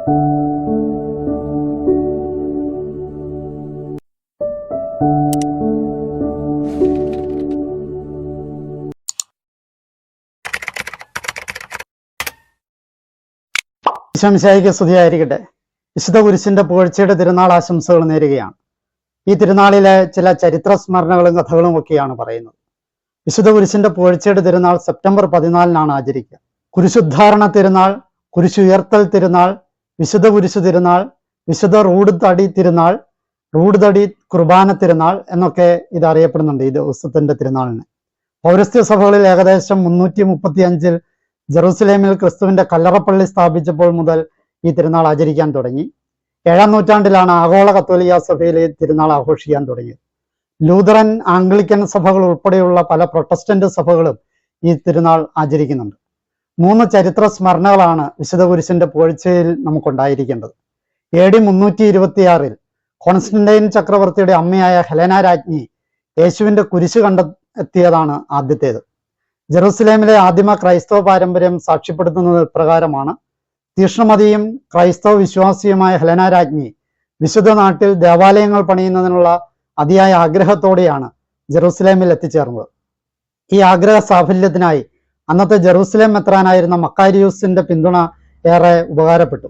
ശംശായിക്ക് സ്തുതിയായിരിക്കട്ടെ. വിശുദ്ധ കുരിശിന്റെ പുകഴ്ചയുടെ തിരുനാൾ ആശംസകൾ നേരുകയാണ്. ഈ തിരുനാളിലെ ചില ചരിത്ര സ്മരണകളും കഥകളും ഒക്കെയാണ് പറയുന്നത്. വിശുദ്ധ കുരിശിന്റെ പുകഴ്ചയുടെ തിരുനാൾ സെപ്റ്റംബർ പതിനാലിനാണ് ആചരിക്കുക. കുരിശുദ്ധാരണ തിരുനാൾ കുരിശുയർത്തൽ തിരുനാൾ വിശുദ്ധ കുരിശു തിരുനാൾ വിശുദ്ധ റൂഡ് തടി തിരുനാൾ റൂഡ് തടി കുർബാന തിരുനാൾ എന്നൊക്കെ ഇത് അറിയപ്പെടുന്നുണ്ട് ഈ ദിവസത്തിന്റെ തിരുനാളിന്. പൗരസ്ത്യ സഭകളിൽ ഏകദേശം മുന്നൂറ്റി മുപ്പത്തി അഞ്ചിൽ ജെറൂസലേമിൽ ക്രിസ്തുവിന്റെ കല്ലറപ്പള്ളി സ്ഥാപിച്ചപ്പോൾ മുതൽ ഈ തിരുനാൾ ആചരിക്കാൻ തുടങ്ങി. ഏഴാം നൂറ്റാണ്ടിലാണ് ആഗോള കത്തോലിക സഭയിൽ ഈ തിരുനാൾ ആഘോഷിക്കാൻ തുടങ്ങിയത്. ലൂതറൻ ആംഗ്ലിക്കൻ സഭകൾ ഉൾപ്പെടെയുള്ള പല പ്രൊട്ടസ്റ്റന്റ് സഭകളും ഈ തിരുനാൾ ആചരിക്കുന്നുണ്ട്. മൂന്ന് ചരിത്ര സ്മരണകളാണ് വിശുദ്ധ കുരിശിന്റെ പോഴ്ചയിൽ നമുക്കുണ്ടായിരിക്കേണ്ടത്. എ ഡി മുന്നൂറ്റി ഇരുപത്തിയാറിൽ കോൺസ്റ്റന്റൈൻ ചക്രവർത്തിയുടെ അമ്മയായ ഹെലന രാജ്ഞി യേശുവിന്റെ കുരിശ് കണ്ടെത്തിയതാണ് ആദ്യത്തേത്. ജെറുസലേമിലെ ആദിമ ക്രൈസ്തവ പാരമ്പര്യം സാക്ഷ്യപ്പെടുത്തുന്നത് പ്രകാരമാണ് തീഷ്ണമതിയും ക്രൈസ്തവ വിശ്വാസിയുമായ ഹെലന രാജ്ഞി വിശുദ്ധ നാട്ടിൽ ദേവാലയങ്ങൾ പണിയുന്നതിനുള്ള അതിയായ ആഗ്രഹത്തോടെയാണ് ജെറുസലേമിൽ എത്തിച്ചേർന്നത്. ഈ ആഗ്രഹ സാഫല്യത്തിനായി അന്നത്തെ ജെറൂസലേം മെത്രാനായിരുന്ന മക്കാരിയൂസിന്റെ പിന്തുണ ഏറെ ഉപകാരപ്പെട്ടു.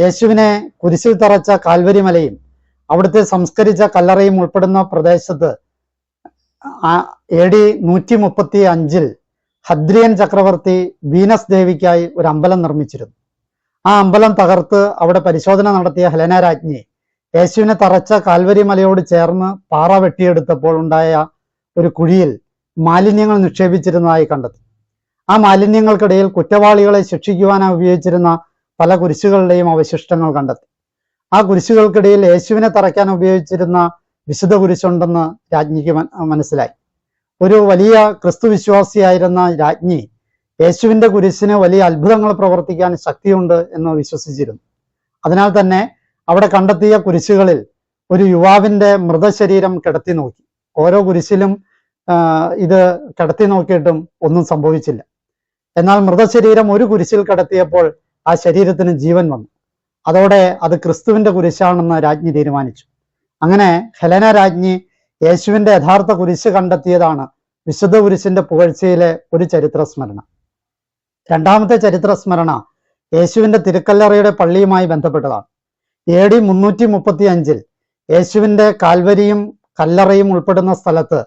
യേശുവിനെ കുരിശിൽ തറച്ച കാൽവരി മലയും അവിടുത്തെ സംസ്കരിച്ച കല്ലറയും ഉൾപ്പെടുന്ന പ്രദേശത്ത് എ ഡി നൂറ്റി മുപ്പത്തി അഞ്ചിൽ ഹദ്രിയൻ ചക്രവർത്തി വീനസ് ദേവിക്കായി ഒരു അമ്പലം നിർമ്മിച്ചിരുന്നു. ആ അമ്പലം തകർത്ത് അവിടെ പരിശോധന നടത്തിയ ഹെലന രാജ്ഞി യേശുവിനെ തറച്ച കാൽവരി മലയോട് ചേർന്ന് പാറ വെട്ടിയെടുത്തപ്പോൾ ഉണ്ടായ ഒരു കുഴിയിൽ മാലിന്യങ്ങൾ നിക്ഷേപിച്ചിരുന്നതായി കണ്ടെത്തി. ആ മാലിന്യങ്ങൾക്കിടയിൽ കുറ്റവാളികളെ ശിക്ഷിക്കുവാനായി ഉപയോഗിച്ചിരുന്ന പല കുരിശുകളുടെയും അവശിഷ്ടങ്ങൾ കണ്ടെത്തി. ആ കുരിശുകൾക്കിടയിൽ യേശുവിനെ തറയ്ക്കാൻ ഉപയോഗിച്ചിരുന്ന വിശുദ്ധ കുരിശുണ്ടെന്ന് രാജ്ഞിക്ക് മനസ്സിലായി. ഒരു വലിയ ക്രിസ്തു വിശ്വാസിയായിരുന്ന രാജ്ഞി യേശുവിന്റെ കുരിശിന് വലിയ അത്ഭുതങ്ങൾ പ്രവർത്തിക്കാൻ ശക്തിയുണ്ട് എന്ന് വിശ്വസിച്ചിരുന്നു. അതിനാൽ തന്നെ അവിടെ കണ്ടെത്തിയ കുരിശുകളിൽ ഒരു യുവാവിന്റെ മൃതശരീരം കിടത്തി നോക്കി. ഓരോ കുരിശിലും ഇത് കിടത്തി നോക്കിയിട്ടും ഒന്നും സംഭവിച്ചില്ല. എന്നാൽ മൃതശരീരം ഒരു കുരിശിൽ കടത്തിയപ്പോൾ ആ ശരീരത്തിന് ജീവൻ വന്നു. അതോടെ അത് ക്രിസ്തുവിന്റെ കുരിശാണെന്ന് രാജ്ഞി തീരുമാനിച്ചു. അങ്ങനെ ഹെലന രാജ്ഞി യേശുവിന്റെ യഥാർത്ഥ കുരിശ് കണ്ടെത്തിയതാണ് വിശുദ്ധ കുരിശിന്റെ പുകഴ്ചയിലെ ഒരു ചരിത്ര സ്മരണ രണ്ടാമത്തെ ചരിത്ര സ്മരണ യേശുവിന്റെ തിരുക്കല്ലറയുടെ പള്ളിയുമായി ബന്ധപ്പെട്ടതാണ്. എ ഡി മുന്നൂറ്റി മുപ്പത്തി അഞ്ചിൽ യേശുവിന്റെ കാൽവരിയും കല്ലറയും ഉൾപ്പെടുന്ന സ്ഥലത്ത്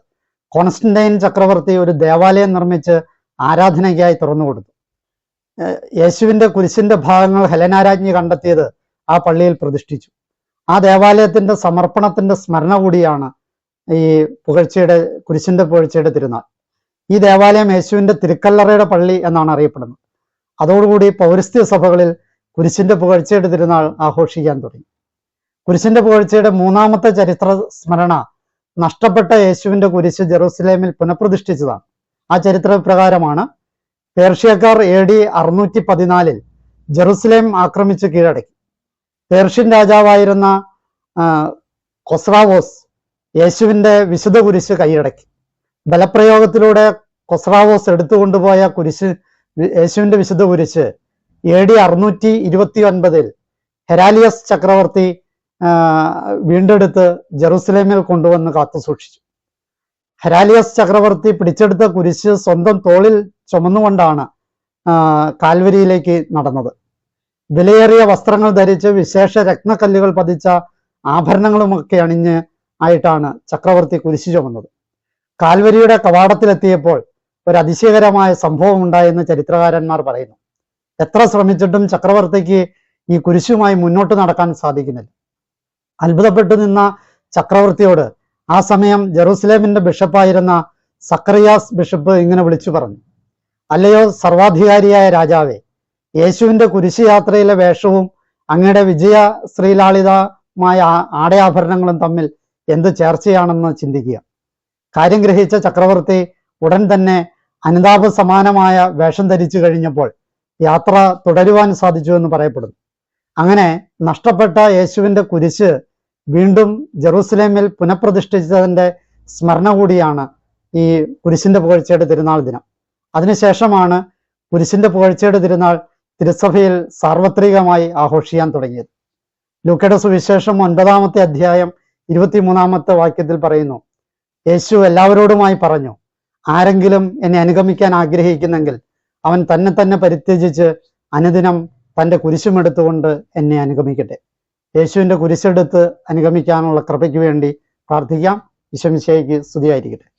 കോൺസ്റ്റന്റൈൻ ചക്രവർത്തി ഒരു ദേവാലയം നിർമ്മിച്ച് ആരാധനയ്ക്കായി തുറന്നു കൊടുത്തു. യേശുവിന്റെ കുരിശിന്റെ ഭാഗങ്ങൾ ഹെലനാരാജ്ഞി കണ്ടെത്തിയത് ആ പള്ളിയിൽ പ്രതിഷ്ഠിച്ചു. ആ ദേവാലയത്തിന്റെ സമർപ്പണത്തിന്റെ സ്മരണ കൂടിയാണ് ഈ പുകഴ്ചയുടെ കുരിശിന്റെ പുകഴ്ചയുടെ തിരുനാൾ. ഈ ദേവാലയം യേശുവിന്റെ തിരുക്കല്ലറയുടെ പള്ളി എന്നാണ് അറിയപ്പെടുന്നത്. അതോടുകൂടി പൗരസ്ത്യ സഭകളിൽ കുരിശിന്റെ പുകഴ്ചയുടെ തിരുനാൾ ആഘോഷിക്കാൻ തുടങ്ങി. കുരിശിന്റെ പുകഴ്ചയുടെ മൂന്നാമത്തെ ചരിത്ര സ്മരണ നഷ്ടപ്പെട്ട യേശുവിന്റെ കുരിശ് ജെറൂസലേമിൽ പുനഃപ്രതിഷ്ഠിച്ചതാണ്. ആ ചരിത്ര പ്രകാരമാണ് പേർഷ്യക്കാർ എ ഡി അറുന്നൂറ്റി പതിനാലിൽ ജെറുസലേം ആക്രമിച്ച് കീഴടക്കി. പേർഷ്യൻ രാജാവായിരുന്ന കൊസ്രാവോസ് യേശുവിന്റെ വിശുദ്ധ കുരിശ് കൈയടക്കി. ബലപ്രയോഗത്തിലൂടെ കൊസ്രാവോസ് എടുത്തുകൊണ്ടുപോയ കുരിശ് യേശുവിന്റെ വിശുദ്ധ കുരിശ് എ ഡി അറുന്നൂറ്റി ഇരുപത്തി ഒൻപതിൽ ഹെരാലിയസ് ചക്രവർത്തി വീണ്ടെടുത്ത് ജെറുസലേമിൽ കൊണ്ടുവന്ന് കാത്തു സൂക്ഷിച്ചു ഹെരാലിയസ് ചക്രവർത്തി പിടിച്ചെടുത്ത കുരിശ് സ്വന്തം തോളിൽ ചുമന്നുകൊണ്ടാണ് കാൽവരിയിലേക്ക് നടന്നത്. വിലയേറിയ വസ്ത്രങ്ങൾ ധരിച്ച് വിശേഷ രത്നക്കല്ലുകൾ പതിച്ച ആഭരണങ്ങളുമൊക്കെ അണിഞ്ഞ് ആയിട്ടാണ് ചക്രവർത്തി കുരിശ് ചുമന്നത്. കാൽവരിയുടെ കവാടത്തിലെത്തിയപ്പോൾ ഒരു അതിശയകരമായ സംഭവം ഉണ്ടായെന്ന് ചരിത്രകാരന്മാർ പറയുന്നു. എത്ര ശ്രമിച്ചിട്ടും ചക്രവർത്തിക്ക് ഈ കുരിശുമായി മുന്നോട്ട് നടക്കാൻ സാധിക്കുന്നില്ല. അത്ഭുതപ്പെട്ടു നിന്ന ചക്രവർത്തിയോട് ആ സമയം ജെറൂസലേമിന്റെ ബിഷപ്പായിരുന്ന സക്രിയാസ് ബിഷപ്പ് ഇങ്ങനെ വിളിച്ചു പറഞ്ഞു. അല്ലയോ സർവാധികാരിയായ രാജാവെ യേശുവിന്റെ കുരിശുയാത്രയിലെ വേഷവും അങ്ങയുടെ വിജയ ശ്രീലാളിതമായ ആടയാഭരണങ്ങളും തമ്മിൽ എന്ത് ചേർച്ചയാണെന്ന് ചിന്തിക്കുക. കാര്യം ഗ്രഹിച്ച ചക്രവർത്തി ഉടൻ തന്നെ അനുതാപ സമാനമായ വേഷം ധരിച്ചു കഴിഞ്ഞപ്പോൾ യാത്ര തുടരുവാൻ സാധിച്ചു എന്ന് പറയപ്പെടുന്നു. അങ്ങനെ നഷ്ടപ്പെട്ട യേശുവിന്റെ കുരിശ് വീണ്ടും ജെറൂസലേമിൽ പുനഃപ്രതിഷ്ഠിച്ചതിന്റെ സ്മരണ കൂടിയാണ് ഈ കുരിശിന്റെ പുകഴ്ചയുടെ തിരുനാൾ ദിനം. അതിനുശേഷമാണ് കുരിശിന്റെ പുകഴ്ചയുടെ തിരുനാൾ തിരുസഭയിൽ സാർവത്രികമായി ആഘോഷിക്കാൻ തുടങ്ങിയത്. ലൂക്കയുടെ സുവിശേഷം ഒൻപതാമത്തെ അധ്യായം ഇരുപത്തിമൂന്നാമത്തെ വാക്യത്തിൽ പറയുന്നു യേശു എല്ലാവരോടുമായി പറഞ്ഞു ആരെങ്കിലും എന്നെ അനുഗമിക്കാൻ ആഗ്രഹിക്കുന്നെങ്കിൽ അവൻ തന്നെ തന്നെ പരിത്യജിച്ച് അനുദിനം തന്റെ കുരിശുമെടുത്തുകൊണ്ട് എന്നെ അനുഗമിക്കട്ടെ. യേശുവിന്റെ കുരിശെടുത്ത് അനുഗമിക്കാനുള്ള കൃപയ്ക്ക് വേണ്ടി പ്രാർത്ഥിക്കാം. വിശ്വമിശയ്ക്ക് സ്തുതിയായിരിക്കട്ടെ.